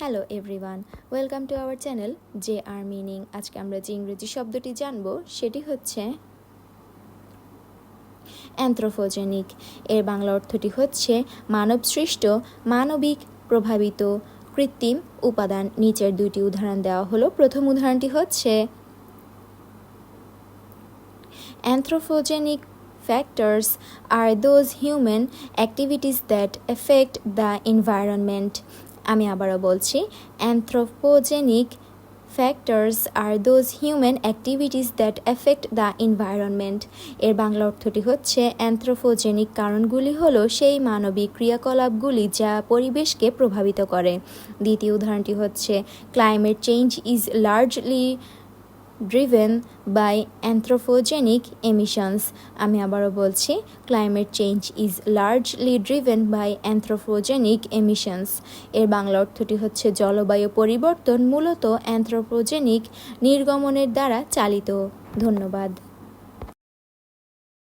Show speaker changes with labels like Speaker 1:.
Speaker 1: Hello everyone welcome to our channel J R meaning আজকে আমরা যে ইংরেজি শব্দটি জানব, সেটি হচ্ছে অ্যান্থ্রোফোজেনিক এর বাংলা অর্থটি হচ্ছে মানবসৃষ্ট, মানবিক, প্রভাবিত, কৃত্রিম উপাদান। নিচের দুইটি উদাহরণ দেওয়া হলো। প্রথম উদাহরণটি হচ্ছে Anthropogenic factors are those human activities that affect the environment. আমি আবারও বলছি anthropogenic factors are those human activities that affect the environment এর বাংলা অর্থটি হচ্ছে অ্যান্থ্রোফোজেনিক কারণগুলি হল সেই মানবিক ক্রিয়াকলাপগুলি যা পরিবেশকে প্রভাবিত করে। দ্বিতীয় উদাহরণটি হচ্ছে climate change is largely driven by anthropogenic emissions আমি আবারও বলছি climate change is largely driven by anthropogenic emissions এর বাংলা অর্থটি হচ্ছে জলবায়ু পরিবর্তন মূলত অ্যান্থ্রোপোজেনিক নির্গমনের দ্বারা চালিত। ধন্যবাদ।